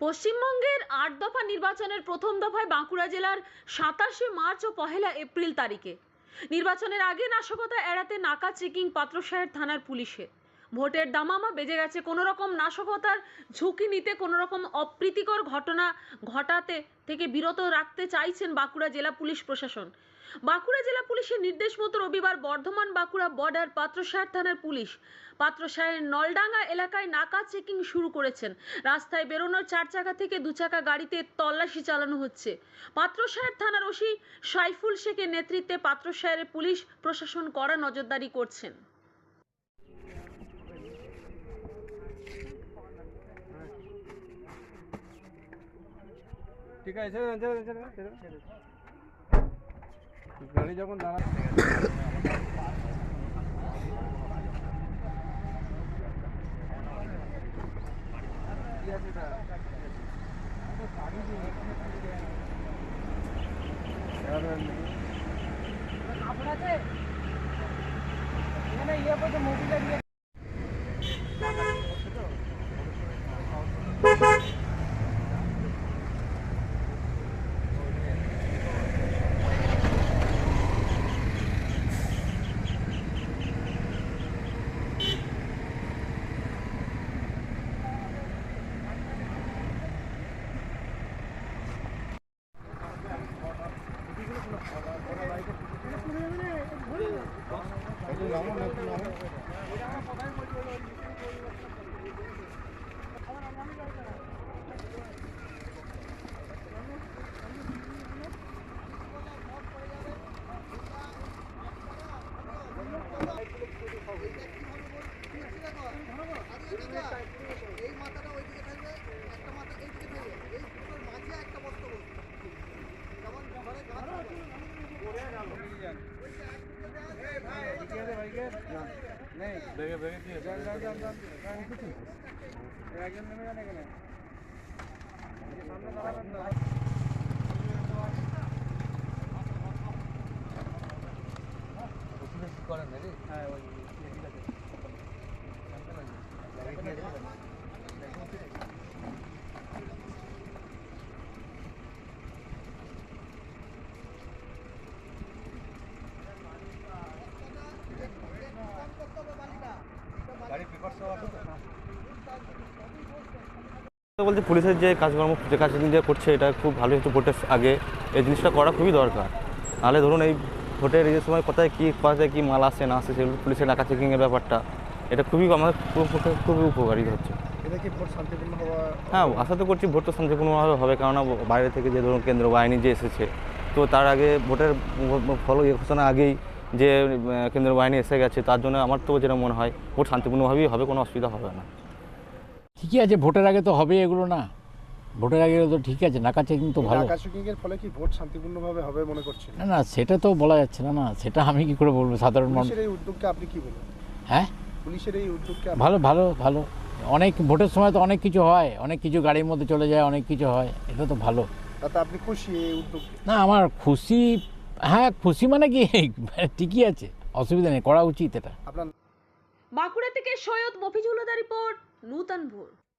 পশ্চিমবঙ্গের আট দফা নির্বাচনের প্রথম দফায় বাঁকুড়া জেলার সাতাশে মার্চ ও পহেলা এপ্রিল তারিখে। নির্বাচনের আগে নাশকতা এড়াতে নাকা চেকিং পাত্রসাহের থানার পুলিশের। ভোটের দামামা বেজে গেছে। কোনো রকম নাশকতার ঝুঁকি নিতে কোনো রকম অপ্রীতিকর ঘটনা ঘটাতে থেকে বিরত রাখতে চাইছেন বাঁকুড়া জেলা পুলিশ প্রশাসন। বাঁকুড়া জেলা পুলিশের নির্দেশ মতো রবিবার বর্ধমান বাঁকুড়া বর্ডার পাত্রসাহের থানার পুলিশ পাত্রসাহের নলডাঙ্গা এলাকায় নাকা চেকিং শুরু করেছেন। রাস্তায় বেরোনোর চার চাকা থেকে দু চাকা গাড়িতে তল্লাশি চালানো হচ্ছে। পাত্রসাহের থানার ওসি সাইফুল শেখের নেতৃত্বে পাত্রসাহের পুলিশ প্রশাসন কড়া নজরদারি করছেন। ঠিক আছে ছেড়ে দেন, ছেড়ে দেন, ছেড়ে দেন, ছেড়ে দেন, ছেড়ে দেন। গাড়ি যখন দাঁড়া কি আছে এটা? দেন। একটু নামুন, একটু নামুন। এদিকে আছে বাইকে? না, নেই। ব্যাগে, ব্যাগে কি আছে? যান, যান, যান, যান, যান, কিছু নেই। এই একজন নেমে যান এখানে। এই সামনে দাঁড়াবেন না। হ্যাঁ, ওই, ঠিক আছে। ব্যাগে কি আছে? গাড়ি পেপার সব আছে তো? বলতে পুলিশের যে কাজকর্ম যে কাজ যে করছে এটা খুব ভালো হচ্ছে ভোটের আগে এই জিনিসটা করা খুবই দরকার। নাহলে ধরুন এই ভোটের এই সময় কোথায় কী কোথায় কী মাল আসে না আসে সেগুলো পুলিশের নাকা চেকিংয়ের ব্যাপারটা এটা খুবই আমাদের পক্ষে খুবই উপকারী হচ্ছে। হ্যাঁ আশা তো করছি ভোট তো শান্তিপূর্ণভাবে হবে কেননা বাইরে থেকে যে ধরুন কেন্দ্র বাহিনী যে এসেছে তো তার আগে ভোটের ফল ঘোষণা আগেই যে আহ, কেন্দ্র বাহিনী এসে গেছে তার জন্য আমার তো যেটা মনে হয় ভোট শান্তিপূর্ণভাবেই হবে কোনো অসুবিধা হবে না। ঠিকই আছে ভোটের আগে তো হবে এগুলো না। ভোটের আগে তো ঠিক আছে নাকা চেকিং তো ভালো। ফলে কি ভোট শান্তিপূর্ণভাবে হবে মনে করছেন? না না সেটা তো বলা যাচ্ছে না না সেটা আমি কি করে বলব সাধারণ মানুষ। এই উদ্যোগকে আপনি কি বলবেন? হ্যাঁ? পুলিশের এই উদ্যোগকে ভালো ভালো ভালো। অনেক ভোটের সময় তো অনেক কিছু হয় অনেক কিছু গাড়ির মধ্যে চলে যায় অনেক কিছু হয় এটা তো ভালো। তাতে আপনি খুশি এই উদ্যোগ না আমার খুশি হ্যাঁ খুশি মানে কি? ঠিকই আছে, অসুবিধা নেই, করা উচিত এটা। বাঁকুড়া থেকে সৈয়দ মফিজুল্লাহ রিপোর্ট, নূতন ভোর।